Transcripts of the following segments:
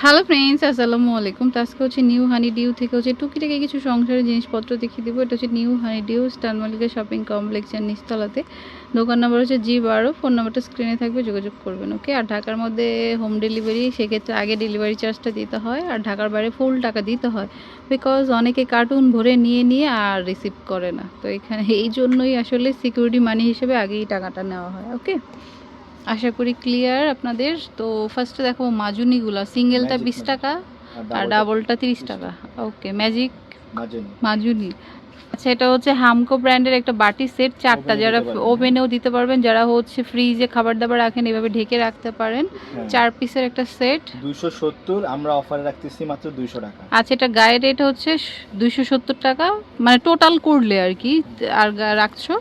Hello friends আসসালামু আলাইকুম। তো আজকে হচ্ছে নিউ হানি ডিউ থেকে হচ্ছে টুকিটাকি কিছু সংসারের জিনিসপত্র দেখিয়ে দেবো। এটা হচ্ছে new honey dew star Malika shopping কমপ্লেক্সের নিচতলাতে। দোকান নম্বর হচ্ছে জি বারো ফোন নাম্বারটা স্ক্রিনে থাকবে, যোগাযোগ করবেন ওকে আর ঢাকার মধ্যে হোম ডেলিভারি সেক্ষেত্রে আগে ডেলিভারি চার্জটা দিতে হয়, আর ঢাকার বাইরে ফুল টাকা দিতে হয়। বিকজ অনেকে কার্টুন ভরে নিয়ে নিয়ে আর রিসিভ করে না। তো এখানে এই জন্যই আসলে সিকিউরিটি মানি হিসেবে আগেই টাকাটা নেওয়া হয় ওকে আশা করি ক্লিয়ার আপনাদের। তো ফার্স্টে দেখো মাজুনিগুলো। সিঙ্গেলটা বিশ টাকা আর ডাবলটা তিরিশ টাকা। ওকে ম্যাজিক মাজেনি। আচ্ছা এটা হচ্ছে হামকো ব্র্যান্ডের একটা বাটি সেট চারটা যারা ওভেনেও দিতে পারবেন যারা হচ্ছে ফ্রিজে খাবার দাবার রাখেন এভাবে ঢেকে রাখতে পারেন। হ্যাঁ। চার পিসের একটা সেট দুইশো সত্তর আমরা অফারে রাখতেছি মাত্র দুইশো টাকা। আচ্ছা এটা গায়ে রেট হচ্ছে দুইশো সত্তর টাকা। মানে টোটাল করলে আর কি আর রাখছো?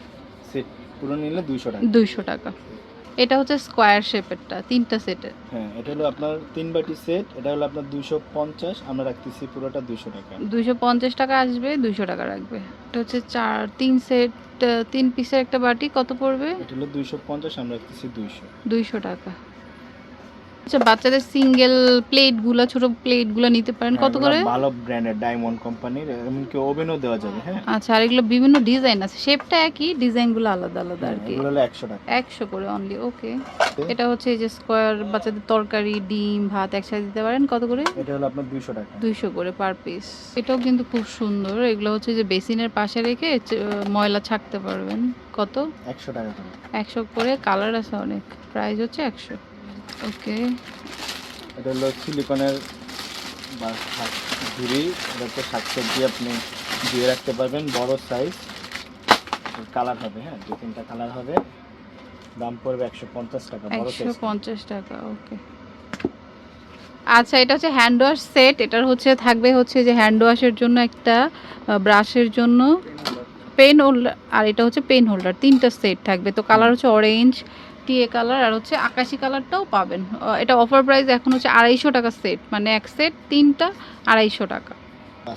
সেট পুরো নিলে দুইশো টাকা। দুইশো টাকা। এটা হচ্ছে স্কোয়ার শেপেরটা তিনটা সেটের হ্যাঁ এটা হলো আপনার তিন বাটি সেট এটা হলো আপনার দুশো পঞ্চাশ আমরা রাখতেছি পুরোটা দুশো টাকা। দুশো পঞ্চাশ টাকা আসবে দুশো টাকা রাখবে। এটা হচ্ছে চার তিন সেট তিন পিসের একটা বাটি কত পড়বে? এটা হলো দুশো পঞ্চাশ আমরা রাখতেছি দুইশো। দুইশো টাকা। আচ্ছা বাচ্চাদের সিঙ্গেল প্লেটগুলো ছোট প্লেটগুলো নিতে পারেন কত করে? ভালো ব্র্যান্ডের ডায়মন্ড কোম্পানির এমনকি ওভেনও দেওয়া যাবে হ্যাঁ। আচ্ছা আর এগুলো বিভিন্ন ডিজাইন আছে শেপটা একই ডিজাইনগুলো আলাদা আলাদা আর কি। এগুলো হলো একশো টাকা। একশো করে অনলি ওকে এটা হচ্ছে এই যে স্কোয়ার বাচ্চাদের তরকারি ডিম ভাত একসাথে দিতে পারেন কত করে? এটা হলো আপনার দুইশো টাকা। দুইশো করে পার পিস এটাও কিন্তু খুব সুন্দর এগুলো হচ্ছে যে বেসিনের পাশে রেখে ময়লা ছাকতে পারবেন। কত? একশো টাকা করে। একশো করে কালার আছে অনেক প্রাইস হচ্ছে একশো। ওকে। এটা হলো সিলিকনের বা শাক- ঝুড়ি এটাতে শাকসবজি আপনি দিয়ে রাখতে পারবেন বড় সাইজ কালার হবে হ্যাঁ দু তিনটা কালার হবে। দাম পড়বে একশো পঞ্চাশ টাকা বড় একশো পঞ্চাশ টাকা ওকে। আচ্ছা এটা হচ্ছে হ্যান্ড ওয়াশ সেট এটার হচ্ছে থাকবে হচ্ছে যে হ্যান্ড ওয়াশের জন্য একটা ব্রাশের জন্য পেন হোল্ডার আর এটা হচ্ছে পেন হোল্ডার তিনটা সেট থাকবে। তো কালার হচ্ছে অরেঞ্জ টিয়ে কালার আর হচ্ছে আকাশি কালারটাও পাবেন। এটা অফার প্রাইস এখন হচ্ছে আড়াইশো টাকা সেট মানে এক সেট তিনটা আড়াইশো টাকা।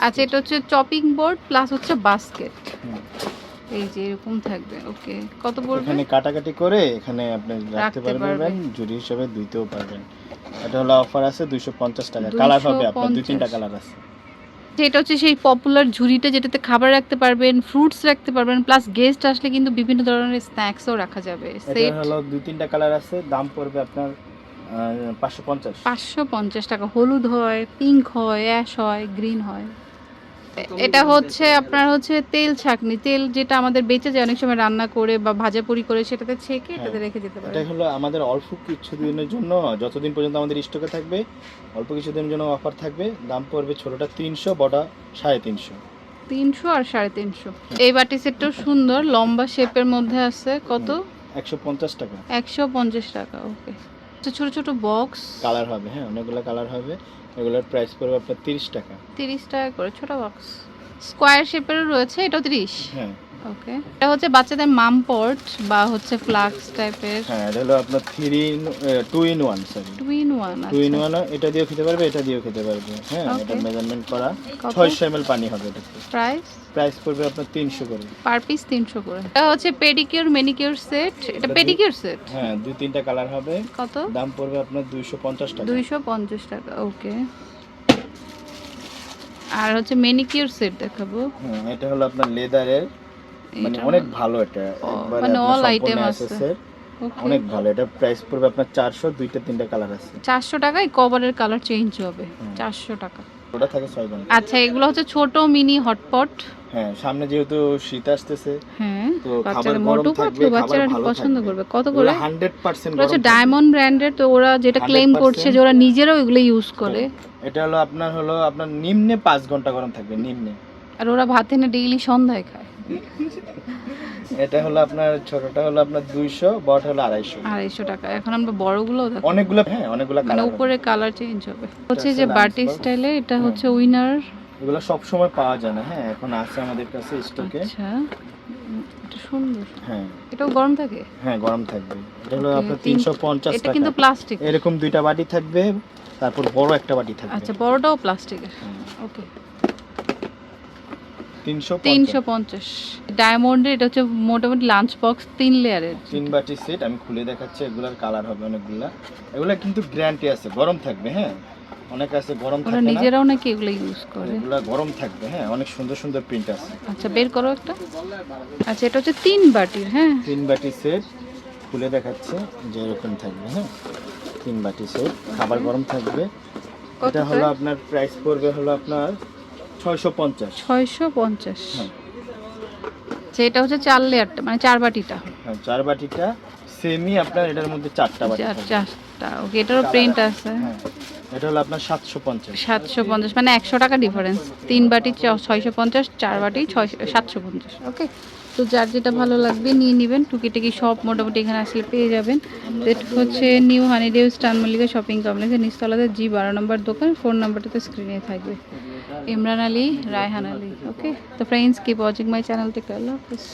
আচ্ছা এটা হচ্ছে চপিং বোর্ড প্লাস হচ্ছে বাস্কেট। এই যে এরকম থাকবে ওকে কত পড়বে এখানে কাটাকাটি করে এখানে আপনি রাখতে পারবেন। ঝুড়ি হিসেবে ধুইতেও পারবেন। এটা হলো অফার আছে দুইশো পঞ্চাশ টাকা কালার হবে আপনার দুই তিনটা কালার আছে। যেটা হচ্ছে সেই পপুলার ঝুড়িটা যেটাতে খাবার রাখতে পারবেন ফ্রুটস রাখতে পারবেন প্লাস গেস্ট আসলে কিন্তু বিভিন্ন ধরনের স্ন্যাক্সও রাখা যাবে। সেট হলো দুই তিনটা কালার আছে দাম পড়বে আপনার পাঁচশো পঞ্চাশ। টাকা। হলুদ হয় পিঙ্ক হয় অ্যাশ হয় গ্রিন হয়। এটা হচ্ছে আপনার হচ্ছে তেল ছাকনি তেল যেটা আমাদের বেঁচে যায় অনেক সময় রান্না করে বা ভাজাপুরি করে সেটাতে ছেঁকে এটাতে হ্যাঁ। রেখে যেতে পারে এটা হলো আমাদের অল্প কিছু দিনের জন্য যতদিন পর্যন্ত আমাদের স্টকে থাকবে অল্প কিছু দিনের জন্য অফার থাকবে দাম পড়বে ছোটটা তিনশো বড়টা সাড়ে তিনশো। তিনশো আর সাড়ে তিনশো। এই বাটি সেটটাও সুন্দর লম্বা শেপের মধ্যে আছে কত? একশো পঞ্চাশ টাকা। একশো পঞ্চাশ টাকা ওকে। ছোট ছোট বক্স কালার হবে হ্যাঁ অনেকগুলো কালার হবে। এগুলোর প্রাইস পড়বে আপনার তিরিশ টাকা। তিরিশ টাকা করে ছোট বক্স স্কোয়ার শেপেরও রয়েছে এটাও তিরিশ। হ্যাঁ। ওকে। এটা হচ্ছে বাচ্চাদের মাম বা হচ্ছে ফ্লাক্স টাইপের। হ্যাঁ এটা হলো আপনার three two in one sorry two in one two in one এটা দিয়েও খেতে পারবে এটা দিয়েও খেতে পারবে। হ্যাঁ এটা মেজারমেন্ট করা। ছয়শো এম পানি হবে এটাতে প্রাইস প্রাইস পড়বে আপনার তিনশো করে। পার পিস তিনশো করে। এটা হচ্ছে পেডিকিউর মেনিকিউর সেট এটা এটা পেডিকিউর সেট হ্যাঁ দুই তিনটা কালার হবে। কত? দাম পড়বে আপনার দুইশো পঞ্চাশ টাকা। দুইশো পঞ্চাশ টাকা ওকে। আর হচ্ছে মেনিকিউর সেট দেখাবো। হ্যাঁ এটা হলো আপনার লেদারের মানে অনেক ভালো এটা। মানে all item আছে। অনেক ভালো। এটা প্রাইস পড়বে আপনার চারশো দুইটা তিনটা কালার আছে। চারশো টাকায় কভারের কালার চেঞ্জ হবে। হুম। চারশো টাকা। ওটা থাকে ছয় ঘণ্টা। আচ্ছা এগুলো হচ্ছে ছোট মিনি হটপট হ্যাঁ সামনে যেহেতু শীত আসতেছে হ্যাঁ তো বাচ্চারা খাবার গরম থাকবে বাচ্চারা পছন্দ করবে। কত করে? হান্ড্রেড পার্সেন্ট এগুলো হচ্ছে ডায়মন্ড ব্র্যান্ডের তো ওরা যেটা ক্লেম করছে যে ওরা নিজেরাও এগুলো ইউজ করে। এটা হলো আপনার হলো আপনার নিম্নে পাঁচ ঘণ্টা গরম থাকবে নিম্নে। আর ওরা ভাত এনে ডেইলি সন্ধ্যায় খায়। এটা হলো আপনার ছোটটা হলো আপনার দুইশো বড়টা হলো আড়াইশো। আড়াইশো টাকা। এখন আমরা বড়গুলো দেখো। অনেকগুলো হ্যাঁ অনেকগুলো মানে উপরে কালার চেঞ্জ হবে। হচ্ছে যে বাটি স্টাইলে এটা হ্যাঁ। হচ্ছে উইনার এগুলো সব সময় পাওয়া যায় না হ্যাঁ এখন আছে আমাদের কাছে স্টকে আচ্ছা। এটা সুন্দর। হ্যাঁ। এটাও গরম থাকে? হ্যাঁ গরম থাকবে। এটা হলো আপনার তিন- তিনশো পঞ্চাশ এটা কিন্তু প্লাস্টিক এরকম দুইটা বাটি থাকবে তারপর বড় একটা বাটি থাকবে। আচ্ছা বড়টাও প্লাস্টিকের। ওকে তিনশো পঞ্চাশ। ডায়মন্ডের এটা হচ্ছে মোটামুটি লাঞ্চ বক্স তিন লেয়ারের। তিন বাটি সেট আমি খুলে দেখাচ্ছি এগুলার কালার হবে অনেকগুলা। এগুলা কিন্তু গ্যারান্টি আছে গরম থাকবে হ্যাঁ? অনেক আছে গরম থাকে না। নিজেরাও নাকি এগুলো ইউজ করে? এগুলা গরম থাকবে হ্যাঁ? অনেক সুন্দর সুন্দর প্রিন্ট আছে। আচ্ছা বের করো একটা। আচ্ছা এটা হচ্ছে তিন বাটির হ্যাঁ? তিন বাটি সেট খুলে দেখাচ্ছে যে এরকম থাকবে হ্যাঁ? তিন বাটি সেট খাবার গরম থাকবে। এটা হলো আপনার প্রাইস পড়বে হলো আপনার ছয়শো পঞ্চাশ। ছয়শো পঞ্চাশ। হ্যাঁ। আচ্ছা হচ্ছে চার লেয়ারটা মানে চার বাটিটা। হ্যাঁ চার বাটিটা সেমি আপনার এটার মধ্যে চারটা বাটি চার চারটা। ওকে এটারও প্রিন্ট আছে। হ্যাঁ এটা হলো আপনার সাতশো পঞ্চাশ। সাতশো পঞ্চাশ মানে একশো টাকা ডিফারেন্স তিন বাটি ছয়শো পঞ্চাশ চার বাটি ছয়শো সাতশো পঞ্চাশ ওকে তো যার যেটা ভালো লাগবে নিয়ে নেবেন। টুকিটাকি সব মোটামুটি এখানে আসলে পেয়ে যাবেন। এটা হচ্ছে নিউ হানিডেউ স্টান মল্লিকা শপিং কমপ্লেক্সের নিচতলাতে জি বারো নম্বর দোকান ফোন নাম্বারটা তো স্ক্রিনে থাকবে। ইমরান আলী, রায়হান আলী ওকে তো friends keep watching my channel থেকে আল্লাহ হাফিজ